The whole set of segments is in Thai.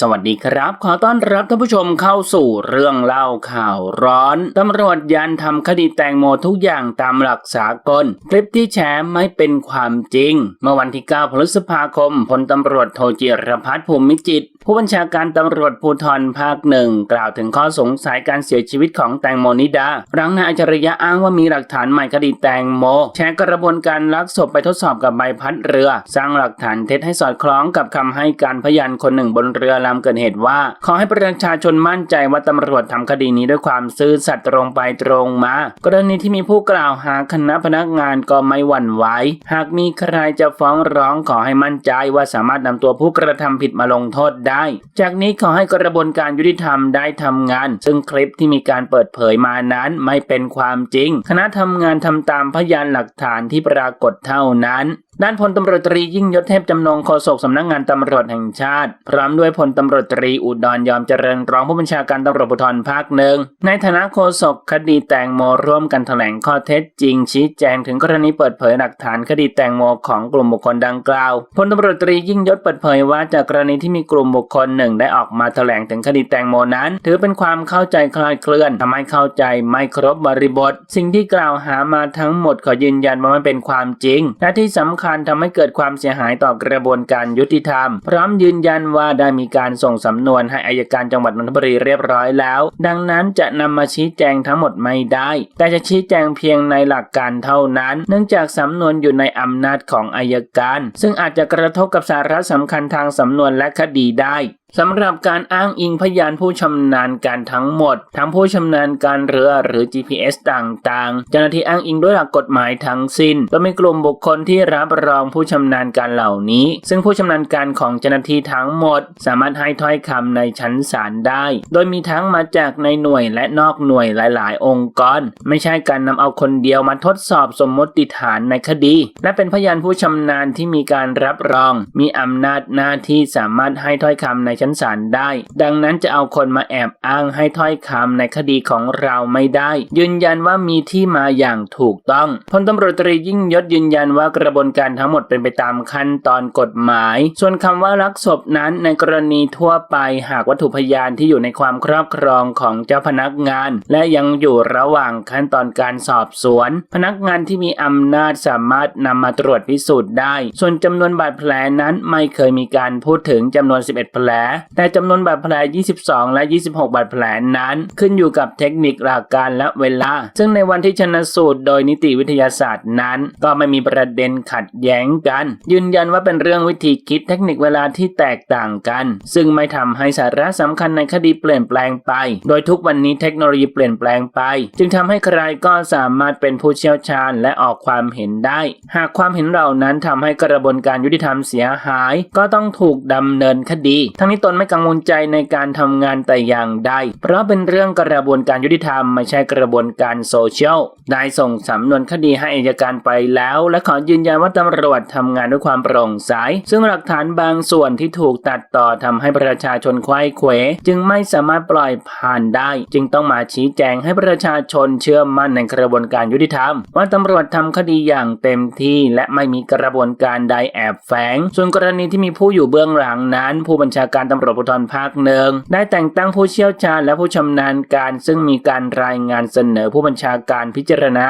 สวัสดีครับ ขอต้อนรับท่านผู้ชมเข้าสู่เรื่องเล่าข่าวร้อน ตำรวจยันทำคดีแตงโมทุกอย่างตามหลักสากล คลิปที่แชร์ไม่เป็นความจริง เมื่อวันที่ 9 พฤษภาคมพลตำรวจโทจิรพัฒน์ภูมิจิต ผู้บัญชาการตำรวจภูธรภาคหนึ่งกล่าวถึงข้อสงสัยการเสียชีวิตของแตงโมนิดาหลังนายอัจฉริยะอ้างว่ามีหลักฐานใหม่คดีแตงโม แชร์กระบวนการลักศพไปทดสอบกับใบพัดเรือ สร้างหลักฐานเท็จให้สอดคล้องกับคำให้การพยานคนหนึ่งบนเรือลำเกิดเหตุว่า ขอให้ประชาชนมั่นใจว่าตำรวจทำคดีนี้ด้วยความซื่อสัตย์ตรงไปตรงมา กรณีที่มีผู้กล่าวหาคณะพนักงานก็ไม่หวั่นไหวหากมีใครจะฟ้องร้องขอให้มั่นใจว่าสามารถนำตัวผู้กระทำผิดมาลงโทษได้จากนี้ขอให้กระบวนการยุติธรรมได้ทำงาน ซึ่งคลิปที่มีการเปิดเผยมานั้นไม่เป็นความจริง คณะทำงานทำตามพยานหลักฐานที่ปรากฏเท่านั้น ด้านพลตำรวจตรียิ่งยศเทพจำนงโฆษกสำนักงานตำรวจแห่งชาติ พร้อมด้วยพลตำรวจตรีอุดรยอมเจริญรองผู้บัญชาการตำรวจภูธรภาคหนึ่งในฐานะโฆษกคดีแตงโมร่วมกันแถลงข้อเท็จจริง ชี้แจงถึงกรณีเปิดเผยหลักฐานคดีแตงโมของกลุ่มบุคคลดังกล่าวพลตำรวจตรียิ่งยศเปิดเผยว่าจากกรณีที่มีกลุ่มบุคคลหนึ่งได้ออกมาแถลงถึงคดีแตงโมนั้น ถือเป็นความเข้าใจคลาดเคลื่อนทำให้เข้าใจไม่ครบบริบท สิ่งที่กล่าวหามาทั้งหมดขอยืนยันว่ามันเป็นความจริงและที่สำคัญทำให้เกิดความเสียหายต่อกระบวนการยุติธรรม พร้อมยืนยันว่าได้มีการส่งสำนวนให้อายการจังหวัดนนทบุรีเรียบร้อยแล้ว ดังนั้นจะนำมาชี้แจงทั้งหมดไม่ได้ แต่จะชี้แจงเพียงในหลักการเท่านั้น เนื่องจากสำนวนอยู่ในอำนาจของอายการ ซึ่งอาจจะกระทบกับสาระสำคัญทางสำนวนและคดีได้สำหรับการอ้างอิงพยานผู้ชำนาญการทั้งหมด ทั้งผู้ชำนาญการเรือหรือ GPS ต่างๆ เจ้าหน้าที่อ้างอิงด้วยหลักกฎหมายทั้งสิ้น ก็มีกลุ่มบุคคลที่รับรองผู้ชำนาญการเหล่านี้ ซึ่งผู้ชำนาญการของเจ้าหน้าที่ทั้งหมด สามารถให้ถ้อยคำในชั้นศาลได้ โดยมีทั้งมาจากในหน่วยและนอกหน่วยหลาย ๆ องค์กร ไม่ใช่การนำเอาคนเดียวมาทดสอบสมมติฐานในคดี และเป็นพยานผู้ชำนาญที่มีการรับรอง มีอำนาจหน้าที่สามารถให้ถ้อยคำในชั้นศาลได้ ดังนั้นจะเอาคนมาแอบอ้างให้ถ้อยคำในคดีของเราไม่ได้ ยืนยันว่ามีที่มาอย่างถูกต้องพลตำรวจตรียิ่งยศยืนยันว่ากระบวนการทั้งหมดเป็นไปตามขั้นตอนกฎหมาย ส่วนคำว่าลักศพนั้นในกรณีทั่วไปหากวัตถุพยานที่อยู่ในความครอบครองของเจ้าพนักงาน และยังอยู่ระหว่างขั้นตอนการสอบสวน พนักงานที่มีอำนาจสามารถนำมาตรวจพิสูจน์ได้ ส่วนจำนวนบาดแผลนั้นไม่เคยมีการพูดถึงจำนวน 11 แผลแต่จำนวนบาดแผล 22 และ 26 บาดแผลนั้น ขึ้นอยู่กับเทคนิคหลักการและเวลา ซึ่งในวันที่ชนะสูตรโดยนิติวิทยาศาสตร์นั้น ก็ไม่มีประเด็นขัดแย้งกัน ยืนยันว่าเป็นเรื่องวิธีคิดเทคนิคเวลาที่แตกต่างกัน ซึ่งไม่ทำให้สาระสำคัญในคดีเปลี่ยนแปลงไป โดยทุกวันนี้เทคโนโลยีเปลี่ยนแปลงไป จึงทำให้ใครก็สามารถเป็นผู้เชี่ยวชาญและออกความเห็นได้ หากความเห็นเหล่านั้นทำให้กระบวนการยุติธรรมเสียหาย ก็ต้องถูกดำเนินคดี ทั้งนี้ตนไม่กังวลใจในการทำงานแต่อย่างใด เพราะเป็นเรื่องกระบวนการยุติธรรมไม่ใช่กระบวนการโซเชียล ได้ส่งสำนวนคดีให้อัยการไปแล้ว และขอยืนยันว่าตำรวจทำงานด้วยความโปร่งใส ซึ่งหลักฐานบางส่วนที่ถูกตัดต่อทำให้ประชาชนคว้ยเขวจึงไม่สามารถปล่อยผ่านได้ จึงต้องมาชี้แจงให้ประชาชนเชื่อมั่นในกระบวนการยุติธรรม ว่าตำรวจทำคดีอย่างเต็มที่และไม่มีกระบวนการใดแอบแฝง ส่วนกรณีที่มีผู้อยู่เบื้องหลังนั้น ผู้บัญชาการตำรวจภูธรภาคหนึ่งได้แต่งตั้งผู้เชี่ยวชาญและผู้ชำนาญการ ซึ่งมีการรายงานเสนอผู้บัญชาการพิจารณา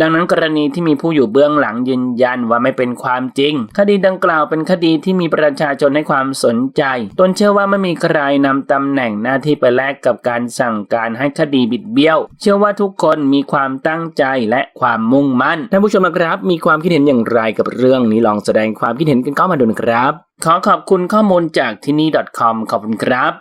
ดังนั้นกรณีที่มีผู้อยู่เบื้องหลังยืนยันว่าไม่เป็นความจริง คดีดังกล่าวเป็นคดีที่มีประชาชนให้ความสนใจ ตนเชื่อว่าไม่มีใครนำตำแหน่งหน้าที่ไปแลกกับการสั่งการให้คดีบิดเบี้ยว เชื่อว่าทุกคนมีความตั้งใจและความมุ่งมั่นท่านผู้ชมนะครับ มีความคิดเห็นอย่างไรกับเรื่องนี้ลองแสดงความคิดเห็นกันเข้ามาดูนะครับ ขอขอบคุณข้อมูลจากที่นี่ .com ขอบคุณครับ